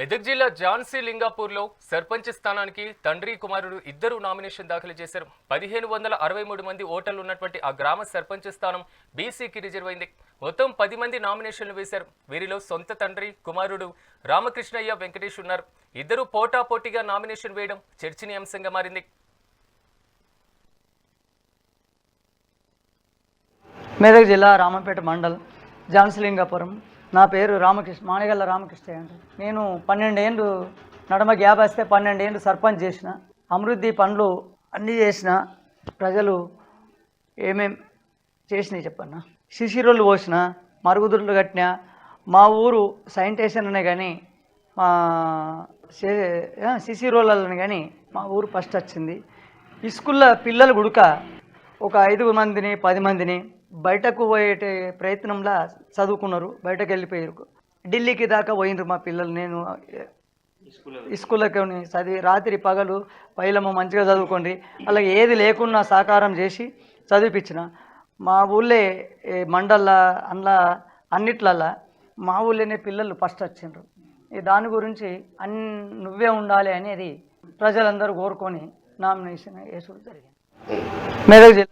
మెదక్ జిల్లా ఝాన్సీ లింగాపూర్లో సర్పంచ్ స్థానానికి తండ్రి కుమారుడు ఇద్దరు నామినేషన్ దాఖలు చేశారు. పదిహేను వందల అరవై మూడు మంది ఓటర్లు ఉన్నటువంటి ఆ గ్రామ సర్పంచ్ స్థానం బీసీకి రిజర్వ్ అయింది. మొత్తం పది మంది నామినేషన్లు వేశారు. వీరిలో సొంత తండ్రి కుమారుడు రామకృష్ణయ్య వెంకటేష్ ఉన్నారు. ఇద్దరు పోటాపోటీగా నామినేషన్ వేయడం చర్చనీయాంశంగా మారింది. మెదక్ జిల్లా రామంపేట ఝాన్సీ లింగాపురం నా పేరు రామకృష్ణ మానగల్ల రామకృష్ణ అండి. నేను పన్నెండేళ్ళు నడమ గ్యాప్ వస్తే పన్నెండేళ్ళు సర్పంచ్ చేసిన అభివృద్ధి పనులు అన్నీ చేసిన ప్రజలు ఏమేం చేసినాయి చెప్పన్నా? శిశిరోళ్ళు పోసిన మరుగుదొడ్లు కట్టిన మా ఊరు సైంటేషన్ అనే కానీ మా శిశిరోళ్ళని కానీ మా ఊరు ఫస్ట్ వచ్చింది. ఇస్కూల్లో పిల్లలు గుడుక ఒక ఐదుగురు మందిని పది మందిని బయటకు పోయే ప్రయత్నంలో చదువుకున్నారు. బయటకు వెళ్ళిపోయారు ఢిల్లీకి దాకా పోయినరు మా పిల్లలు. నేను స్కూల్లోకి చదివి రాత్రి పగలు పైలమ్మ మంచిగా చదువుకోండి. అలాగే ఏది లేకున్నా సాకారం చేసి చదివిపించిన మా ఊళ్ళే మండల అందులో అన్నిట్లల్లా మా ఊళ్ళోనే పిల్లలు ఫస్ట్ వచ్చిండ్రు. ఈ దాని గురించి అన్ నువ్వే ఉండాలి అనేది ప్రజలందరూ కోరుకొని నామినేషన్ వేసుడు జరిగింది. మెదక్ జిల్లా